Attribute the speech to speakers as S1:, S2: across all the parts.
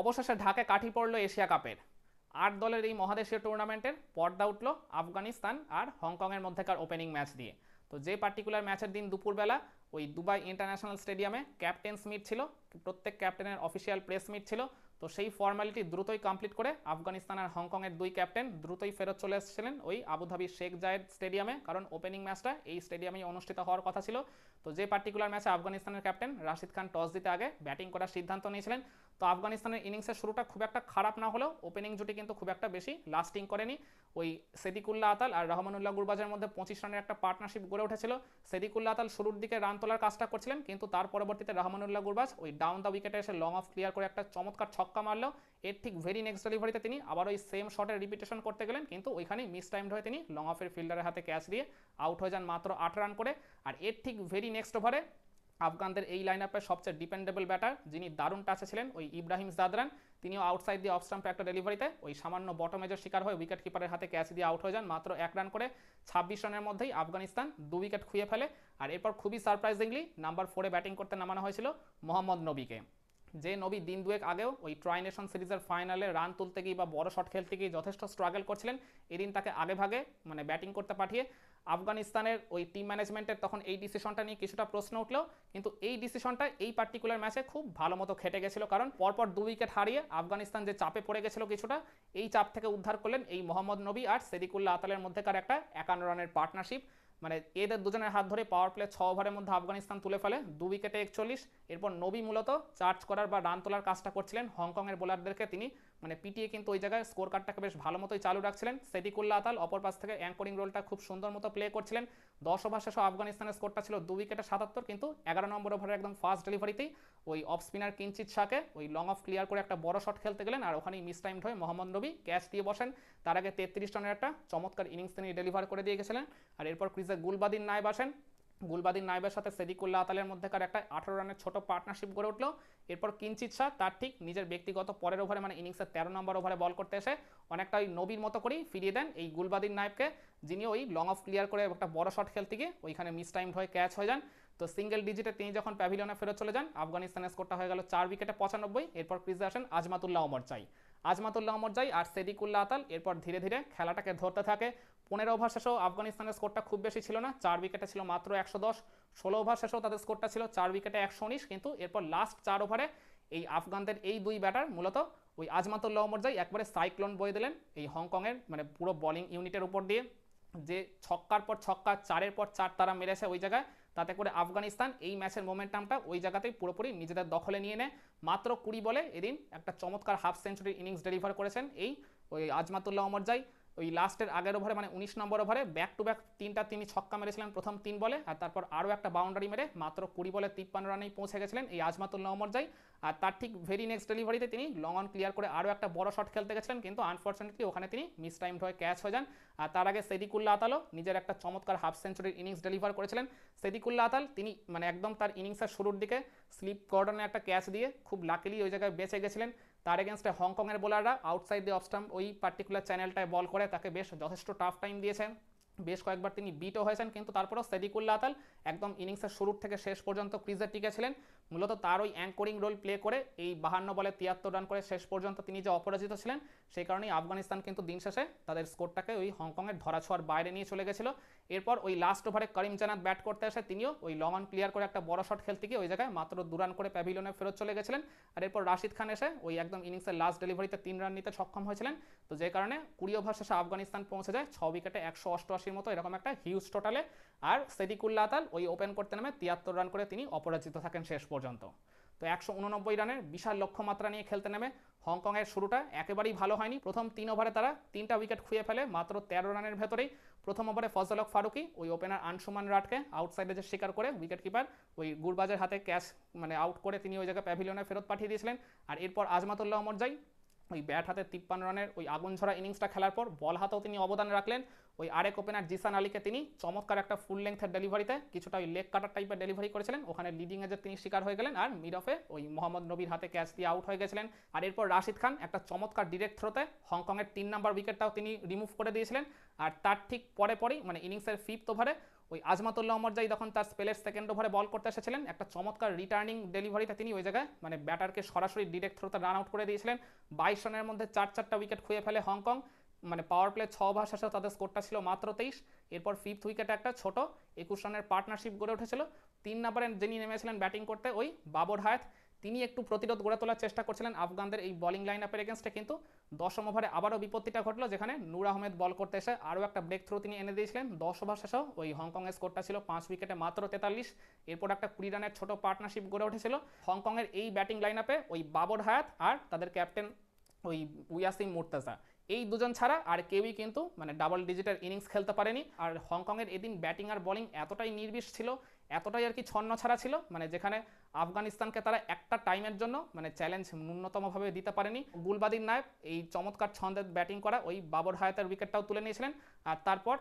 S1: অবশেষে ঢাকে কাঠি পড়ল এশিয়া কাপের। আট দলের এই মহাদেশীয় টুর্নামেন্টের পর্দা উঠল আফগানিস্তান আর হংকংয়ের মধ্যেকার ওপেনিং ম্যাচ দিয়ে। তো যে পার্টিকুলার ম্যাচের দিন দুপুরবেলা ওই দুবাই ইন্টারন্যাশনাল স্টেডিয়ামে ক্যাপ্টেন স্মিথ ছিল প্রত্যেক ক্যাপ্টেনের অফিসিয়াল প্রেস মিট ছিল। তো সেই ফর্মালিটি দ্রুতই কমপ্লিট করে আফগানিস্তান আর হংকংয়ের দুই ক্যাপ্টেন দ্রুতই ফেরত চলে এসেছিলেন ওই আবুধাবি শেখ জায়েদ স্টেডিয়ামে কারণ ওপেনিং ম্যাচটা এই স্টেডিয়ামেই অনুষ্ঠিত হওয়ার কথা ছিল। তো যে পার্টিকুলার ম্যাচে আফগানিস্তানের ক্যাপ্টেন রাশিদ খান টস দিতে আগে ব্যাটিং করার সিদ্ধান্ত নিয়েছিলেন। তো আফগানিস্তানের ইনিংসের শুরুটা খুব একটা খারাপ না হলেও ওপেনিং জুটি কিন্তু খুব একটা বেশি লাস্টিং করেনি। ওই সেদিকুল্লাহ আতাল আর রহমানুল্লাহ গুরবাজের মধ্যে পঁচিশ রানের একটা পার্টনারশিপ গড়ে উঠেছিল। সেদিকুল্লাহ আতাল শুরুর দিকে রান তোলার কাজটা করছিলেন, কিন্তু তার পরবর্তীতে রহমানুল্লাহ গুরবাজ ওই ডাউন দ্য উইকেটে এসে লং অফ ক্লিয়ার করে একটা চমৎকার ছক্কা মারলো। এর ঠিক ভেরি নেক্সট ডেলিভারিতে তিনি আবার ওই সেম শটের রিপিটেশন করতে গেলেন, কিন্তু ওইখানেই মিস টাইম হয়ে তিনি লং অফের ফিল্ডারের হাতে ক্যাচ দিয়ে আউট হয়ে যান মাত্র আট রান করে। আর এর ঠিক ভেরি নেক্সট ওভারে আফগানদের এই লাইন আপের সবচেয়ে ডিপেন্ডেবল ব্যাটার যিনি দারুণ টাচে ছিলেন, ওই ইব্রাহিম জাদরান। তিনিও আউটসাইড দিয়ে অফ স্টাম্পে একটা ডেলিভারিতে ওই সামান্য বটমেজের শিকার হয়ে উইকেট কিপারের হাতে ক্যাচ দিয়ে আউট হয়ে যান, মাত্র এক রান করে ছাব্বিশ রানের মধ্যেই আফগানিস্তান দু উইকেট খুঁয়ে ফেলে। আর এরপর খুবই সারপ্রাইজিংলি নাম্বার ফোরে ব্যাটিং করতে নামানো হয়েছিল মোহাম্মদ নবীকে। যে নবী দিন দুয়েক আগেও ওই ট্রাই নেশন সিরিজের ফাইনালে রান তুলতে গিয়ে বা বড় শট খেলতে গিয়ে যথেষ্ট স্ট্রাগল করছিলেন, এদিন তাকে আগে ভাগে মানে ব্যাটিং করতে পাঠিয়ে আফগানিস্তানের ওই টিম ম্যানেজমেন্টের তখন এই ডিসিশনটা নিয়ে কিছুটা প্রশ্ন উঠল। কিন্তু এই ডিসিশনটা এই পার্টিকুলার ম্যাচে খুব ভালো মতো খেটে গেছিল। কারণ পরপর দু উইকেট হারিয়ে আফগানিস্তান যে চাপে পড়ে গেছিল কিছুটা, এই চাপ থেকে উদ্ধার করলেন এই মোহাম্মদ নবী আর সেদিকুল্লাহ আতালের মধ্যেকার একটা একান্ন রানের পার্টনারশিপ মানে এদের দুজনের হাত ধরে পাওয়ার প্লে ছ ওভারের মধ্যে আফগানিস্তান তুলে ফেলে, দু উইকেটে একচল্লিশ। এরপর নবী মূলত চার্জ করার বা রান তোলার কাজটা করছিলেন। হংকংয়ের বোলারদেরকে তিনি মানে পিটিয়ে কিন্তু ওই জায়গায় স্কোর কার্ডটাকে বেশ ভালো মতোই চালু রাখছিলেন। সেদিকুল্লা আতাল, অপর পাশ থেকে অ্যাঙ্করিং রোলটা খুব সুন্দর মতো প্লে করছিলেন। দশ ওভার শেষে আফগানিস্তানের স্কোরটা ছিল দু উইকেটে সাতাত্তর, কিন্তু এগারো নম্বর ওভারের একদম ফার্স্ট ডেলিভারিতেই ওই অফ স্পিনার কিঞ্চিত শাকে ওই লং অফ ক্লিয়ার করে একটা বড় শট খেলতে গেলেন আর ওখানেই মিস টাইম হয়ে মোহাম্মদ নবী ক্যাচ দিয়ে বসেন। তার আগে তেত্রিশ রানের একটা চমৎকার ইনিংস তিনি ডেলিভার করে দিয়ে গেছিলেন। আর এরপর ক্রিজে গুলবাদিন নায়েব আসেন। গুলবাদিন নাইবের সাথে সেদিকুল্লাহ আতালের মধ্যেকার একটা আঠারো রানের ছোট পার্টনারশিপ গড়ে উঠল। এরপর কিঞ্চিত শাহ তার ঠিক নিজের ব্যক্তিগত পরের ওভারে মানে ইনিংসের তেরো নম্বর ওভারে বল করতে এসে অনেকটা ওই নবীর মতো করেই ফিরিয়ে দেন এই গুলবাদিন নাইবকে, যিনি ওই লং অফ ক্লিয়ার করে একটা বড় শট খেলতে গিয়ে ওইখানে মিস টাইম হয়ে ক্যাচ হয়ে যান। তো সিঙ্গেল ডিজিটে তিনি যখন প্যাভিলিয়নে ফেরত চলে যান, আফগানিস্তানের স্কোরটা হয়ে গেল চার উইকেটে পঁচানব্বই। এরপর ক্রিজে আসেন আজমাতুল্লাহ অমর চাই। আজমাতুল্লাহ অমর যাই আর সেদিকুল্লাহ আতাল, এরপর ধীরে ধীরে খেলাটাকে ধরতে থাকে। পনেরো ওভার শেষেও আফগানিস্তানের স্কোরটা খুব বেশি ছিল না। চার উইকেটে ছিল মাত্র একশো দশ। ষোলো ওভার শেষেও তাদের স্কোরটা ছিল চার উইকেটে একশো উনিশ। কিন্তু এরপর লাস্ট চার ওভারে এই আফগানদের এই দুই ব্যাটার মূলত ওই আজমাতুল্লাহ অমর যাই একবারে সাইক্লোন বয়ে দিলেন এই হংকংয়ের মানে পুরো বোলিং ইউনিটের উপর দিয়ে। যে ছক্কার পর ছক্কা, চারের পর চার তারা মেরেছে ওই জায়গায়, তাতে করে আফগানিস্তান এই ম্যাচের মোমেন্টামটা ওই জায়গাতেই পুরোপুরি নিজেদের দখলে নিয়ে নেয়। মাত্র কুড়ি বলে এদিন একটা চমৎকার হাফ সেঞ্চুরি ইনিংস ডেলিভার করেছেন এই ওই আজমাতুল্লাহ অমরজাই ওই লাস্টের আগের ওভারে মানে উনিশ নম্বর ওভারে ব্যাক টু ব্যাক তিনটা তিনি ছক্কা মেরেছিলেন প্রথম তিন বলে, আর তারপর আরও একটা বাউন্ডারি মেরে মাত্র কুড়ি বলে তিপ্পান্ন রানেই পৌঁছে গেছিলেন এই আজমাতুল্লাহ অমরজাই আর তার ঠিক ভেরি নেক্সট ডেলিভারিতে তিনি লং অন ক্লিয়ার করে আরও একটা বড় শট খেলতে গেছিলেন, কিন্তু আনফর্চুনেটলি ওখানে তিনি মিস টাইম হয়ে ক্যাচ হয়ে যান। আর তার আগে সেদিকুল্লা আতালও নিজের একটা চমৎকার হাফ সেঞ্চুরির ইনিংস ডেলিভার করেছিলেন। সেদিকুল্লা আতাল, তিনি মানে একদম তার ইনিংসের শুরুর দিকে স্লিপ গর্ডনে একটা ক্যাচ দিয়ে খুব লাকিলি ওই জায়গায় বেঁচে গেছিলেন। তার এগেনস্টে হংকংয়ের বোলাররা আউটসাইড দিয়ে অফস্টাম্প ওই পার্টিকুলার চ্যানেলটায় বল করে, তাকে বেশ যথেষ্ট টাফ টাইম দিয়েছেন। বেশ কয়েকবার তিনি বিটও হয়েছেন, কিন্তু তারপরও সেদিকুল্লা আতাল একদম ইনিংসের শুরুর থেকে শেষ পর্যন্ত ক্রিজে টিকেছিলেন মূলত তার ওই অ্যাঙ্করিং রোল প্লে করে এই বাহান্ন বলে তিয়াত্তর রান করে শেষ পর্যন্ত তিনি যে অপরাজিত ছিলেন, সেই কারণেই আফগানিস্তান কিন্তু দিন শেষে তাদের স্কোরটাকে ওই হংকংয়ের ধরাছোঁয়ার বাইরে নিয়ে চলে গেছিল। এরপর ওই লাস্ট ওভারে করিম জানাত ব্যাট করতে এসে তিনিও ওই লং অন ক্লিয়ার করে একটা বড় শট খেলতে গিয়ে ওই জায়গায় মাত্র দু রান করে প্যাভিলিয়নে ফেরত চলে গেছিলেন। আর এরপর রাশিদ খান এসে ওই একদম ইনিংসের লাস্ট ডেলিভারিতে তিন রান নিতে সক্ষম হয়েছিলেন। তো যে কারণে কুড়ি ওভার শেষে আফগানিস্তান পৌঁছে যায়, ছ উইকেটে একশো অষ্টআশির মতো এরকম একটা হিউজ টোটালে আর সেদিকুল্লা আতাল ওই ওপেন করতে নামে তিয়াত্তর রান করে তিনি অপরাজিত থাকেন শেষ পর্যন্ত। তো একশো উননব্বই রানের বিশাল লক্ষ্যমাত্রা নিয়ে খেলতে নেমে হংকংয়ের শুরুটা একেবারেই ভালো হয়নি। প্রথম তিন ওভারে তারা তিনটা উইকেট খুঁয়ে ফেলে মাত্র তেরো রানের ভেতরেই। প্রথম ওভারে ফজলক ফারুকি, ওই ওপেনার আনসুমান রাটকে আউটসাইডে যে শিকার করে উইকেট কিপার ওই গুরবাজের হাতে ক্যাচ মানে আউট করে তিনি ওই জায়গায় প্যাভিলিয়নে ফেরত পাঠিয়ে দিয়েছিলেন। আর এরপর আজমাতুল্লাহ অমরজাই ওই ব্যাট হাতে তিপ্পান্ন রানের ওই আগুন ঝরা ইনিংসটা খেলার পর বল হাতেও তিনি অবদান রাখলেন। ওই আরেক ওপেনার জিসান আলীকে তিনি চমৎকার একটা ফুল লেংথের ডেলিভারিতে কিছুটা ওই লেগ কাটার টাইপের ডেলিভারি করেছিলেন। ওখানে লিডিং এজের তিনি শিকার হয়ে গেলেন আর মিড অফে ওই মোহাম্মদ নবীর হাতে ক্যাচ দিয়ে আউট হয়ে গেছিলেন। আর এরপর রাশিদ খান একটা চমৎকার ডিরেক্ট থ্রোতে হংকংয়ের তিন নাম্বার উইকেটটাও তিনি রিমুভ করে দিয়েছিলেন। আর তার ঠিক পরে পরেই মানে ইনিংসের ফিফথ ওভারে ওই আজমাতুল্লাহ অমরজাই যখন তার স্পেলের সেকেন্ড ওভারে বল করতে এসেছিলেন। একটা চমৎকার রিটার্নিং ডেলিভারিতে তিনি ওই জায়গায় মানে ব্যাটারকে সরাসরি ডিরেক্ট থ্রোতে রান আউট করে দিয়েছিলেন। বাইশ রানের মধ্যে চার চারটা উইকেট খুঁয়ে ফেলে হংকং মানে পাওয়ার প্লে ছ ওভার শেষে তাদের স্কোরটা ছিল মাত্র তেইশ। এরপর ফিফথ উইকেটে একটা ছোট একুশ রানের পার্টনারশিপ গড়ে উঠেছিল। তিন নম্বরে যিনি নেমেছিলেন ব্যাটিং করতে ওই বাবর হায়াত। তিনি একটু প্রতিরোধ গড়ে তোলার চেষ্টা করছিলেন আফগানদের এই বোলিং লাইন আপের এগেনস্টে কিন্তু দশম ওভারে আবারও বিপত্তিটা ঘটলো, যেখানে নূর আহমেদ বল করতে এসে আরও একটা ব্রেক থ্রো তিনি এনে দিয়েছিলেন। দশ ওভার শেষেও ওই হংকংয়ের স্কোরটা ছিল পাঁচ উইকেটে মাত্র তেতাল্লিশ। এরপর একটা কুড়ি রানের ছোট পার্টনারশিপ গড়ে উঠেছিল হংকংয়ের এই ব্যাটিং লাইন আপে ওই বাবর হায়াত আর তাদের ক্যাপ্টেন ওই উয়াসিম মুর্তাজা। এই দুজন ছাড়া আর কেউই কিন্তু মানে ডাবল ডিজিটের ইনিংস খেলতে পারেনি। আর হংকংয়ের এদিন ব্যাটিং আর বোলিং এতটাই নির্বিষ ছিল, এতটাই আর কি ছন্ন ছাড়া ছিল মানে যেখানে আফগানিস্তানকে তারা একটা টাইমের জন্য মানে চ্যালেঞ্জ ন্যূনতমভাবে দিতে পারেনি। গুলবাদিন নায়ক এই চমৎকার ছন্দের ব্যাটিং করা, ওই বাবর হায়াতের উইকেটটাও তুলে নিয়েছিলেন। আর তারপর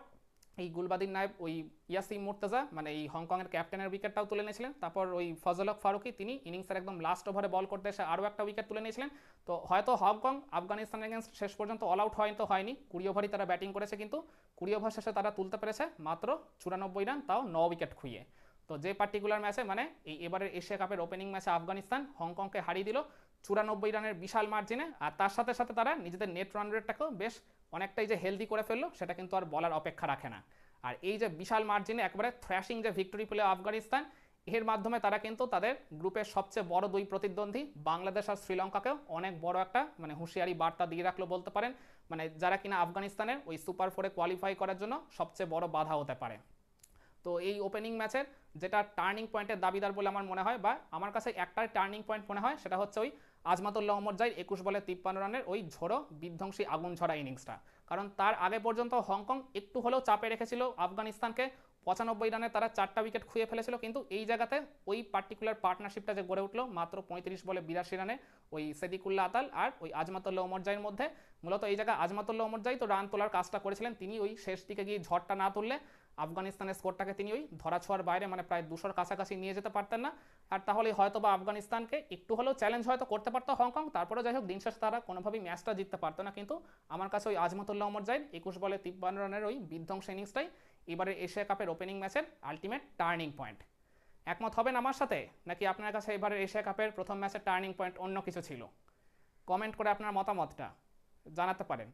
S1: এই গুলবাদিন নায়েব, ওই ইয়াসিম মুর্তাজা মানে এই হংকংয়ের ক্যাপ্টেনের উইকেটটাও তুলে নিয়েছিলেন। তারপর ওই ফজলক ফারুকি, তিনি ইনিংসের একদম লাস্ট ওভারে বল করতে এসে আরও একটা উইকেট তুলে নিয়েছিলেন। তো হয়তো হংকং আফগানিস্তানের এগেনস্ট শেষ পর্যন্ত অল আউট হয়তো হয়নি। কুড়ি ওভারই তারা ব্যাটিং করেছে কিন্তু কুড়ি ওভার শেষে তারা তুলতে পেরেছে মাত্র চুরানব্বই রান তাও ন উইকেট খুইয়ে। তো যে পার্টিকুলার ম্যাচে মানে এই এবারের এশিয়া কাপের ওপেনিং ম্যাচে আফগানিস্তান হংকংকে হারিয়ে দিল চুরানব্বই রানের বিশাল মার্জিনে আর তার সাথে সাথে তারা নিজেদের নেট রান রেটটাকেও বেশ অনেকটাই যে হেলদি করে ফেলল, সেটা কিন্তু আর বলার অপেক্ষা রাখে না। আর এই যে বিশাল মার্জিনে একবারে থ্র্যাশিং যে ভিক্টোরি পেলে আফগানিস্তান, এর মাধ্যমে তারা কিন্তু তাদের গ্রুপের সবচেয়ে বড় দুই প্রতিদ্বন্দ্বী, বাংলাদেশ আর শ্রীলঙ্কাকেও অনেক বড় একটা মানে হুঁশিয়ারি বার্তা দিয়ে রাখল বলতে পারেন। মানে যারা কিনা আফগানিস্তানের ওই সুপার ফোরে কোয়ালিফাই করার জন্য সবচেয়ে বড় বাধা হতে পারে। তো এই ওপেনিং ম্যাচের যেটা টার্নিং পয়েন্টের দাবিদার বলে আমার মনে হয় বা আমার কাছে একটাই টার্নিং পয়েন্ট মনে হয়, সেটা হচ্ছে ওই আজমাতুল্লাহ যায় একুশ বলে তিপ্পান্ন রানের ওই ঝোড়ো বিধ্বংসী আগুন ঝরা ইনিংসটা। কারণ তার আগে পর্যন্ত হংকং একটু হলেও চাপে রেখেছিল আফগানিস্তানকে। পঁচানব্বই রানে তারা চারটা উইকেট খুঁয়ে ফেলেছিল, কিন্তু এই জায়গাতে ওই পার্টিকুলার পার্টনারশিপটা যে গড়ে উঠল, মাত্র পঁয়ত্রিশ বলে বিরাশি রানে ওই সেদিকুল্লা আতাল আর ওই আজমাতুল্লাহ ওমরজাইয়ের মধ্যে। মূলত এই জায়গায় আজমাতুল্লাহ ওমরজাই তো রান তোলার কাজটা করেছিলেন, তিনি ওই শেষ দিকে গিয়ে ঝড়টা না তুললে আফগানিস্তানের স্কোরটাকে তিনি ওই ধরা ছোঁয়ার বাইরে মানে প্রায় দুশোর কাছাকাছি নিয়ে যেতে পারতেন না। আর তাহলে হয়তো বা আফগানিস্তানকে একটু হলেও চ্যালেঞ্জ হয়তো করতে পারতো হংকং তারপরে যাই হোক দিন শেষে তারা কোনোভাবেই ম্যাচটা জিততে পারতো না। কিন্তু আমার কাছে ওই আজমতুল্লাহ ওমর জাইদ একুশ বলে তিপ্পান্ন রানের ওই বিধ্বংস ইনিংসটাই এবারে এশিয়া কাপের ওপেনিং ম্যাচের আলটিমেট টার্নিং পয়েন্ট একমত হবেন আমার সাথে? নাকি আপনার কাছে এবারের এশিয়া কাপের প্রথম ম্যাচের টার্নিং পয়েন্ট অন্য কিছু ছিল? কমেন্ট করে আপনার মতামতটা জানাতে পারেন।